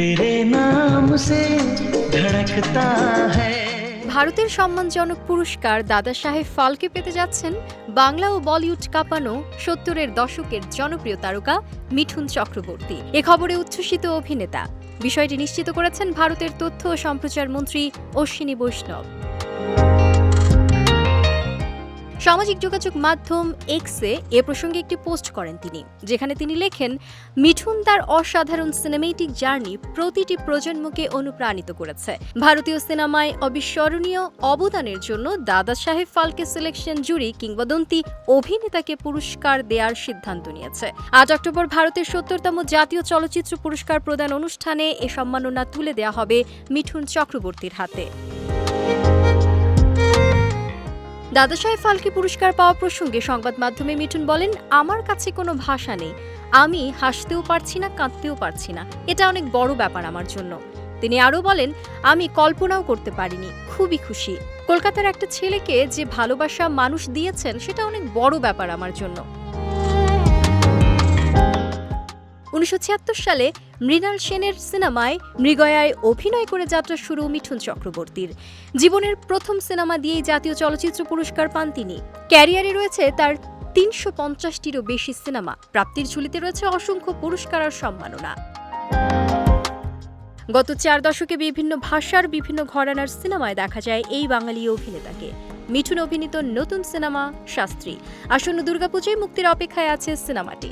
তেরে নাম সে ধড়কতা হ্যায় ভারতের সম্মানজনক পুরস্কার দাদা সাহেব ফালকে পেতে যাচ্ছেন বাংলা ও বলিউড কাঁপানো সত্তরের দশকের জনপ্রিয় তারকা মিঠুন চক্রবর্তী। এ খবরে উচ্ছ্বসিত অভিনেতা। বিষয়টি নিশ্চিত করেছেন ভারতের তথ্য ও সম্প্রচার মন্ত্রী অশ্বিনী বৈষ্ণব। সামাজিক যোগাযোগ মাধ্যম এক্সে এ প্রসঙ্গে একটি পোস্ট করেন তিনি, যেখানে তিনি লেখেন, মিঠুন তার অসাধারণ সিনেমেটিক জার্নি প্রতিটি প্রজন্মকে অনুপ্রাণিত করেছে। ভারতীয় সিনেমায় অবিস্মরণীয় অবদানের জন্য দাদা সাহেব ফালকে সিলেকশন জুরি কিংবদন্তি অভিনেতাকে পুরস্কার দেওয়ার সিদ্ধান্ত নিয়েছে। আজ অক্টোবর ভারতের সত্তরতম জাতীয় চলচ্চিত্র পুরস্কার প্রদান অনুষ্ঠানে এ সম্মাননা তুলে দেওয়া হবে মিঠুন চক্রবর্তীর হাতে। দাদা সাহেব ফালকে পুরস্কার পাওয়া প্রসঙ্গে সংবাদ মাধ্যমে মিঠুন বলেন, আমার কাছে কোনো ভাষা নেই। আমি হাসতেও পারছি না, কাঁদতেও পারছি না। এটা অনেক বড় ব্যাপার আমার জন্য। তিনি আরও বলেন, আমি কল্পনাও করতে পারিনি। খুবই খুশি। কলকাতার একটা ছেলেকে যে ভালোবাসা মানুষ দিয়েছেন, সেটা অনেক বড় ব্যাপার আমার জন্য। উনিশশো ছিয়াত্তর সালে মৃণাল সেনের সিনেমায় মৃগয়ায় অভিনয় করে যাত্রা শুরু মিঠুন চক্রবর্তীর। জীবনের প্রথম সিনেমা দিয়েই জাতীয় চলচ্চিত্র পুরস্কার পান তিনি। ক্যারিয়ারে রয়েছে তার তিনশো পঞ্চাশটিরও বেশি সিনেমা। প্রাপ্তির ঝুলিতে রয়েছে অসংখ্য পুরস্কার আর সম্মাননা। গত চার দশকে বিভিন্ন ভাষার বিভিন্ন ঘরানার সিনেমায় দেখা যায় এই বাঙালি অভিনেতাকে। মিঠুন অভিনীত নতুন সিনেমা শাস্ত্রী। আসন্ন দুর্গাপুজোয় মুক্তির অপেক্ষায় আছে সিনেমাটি।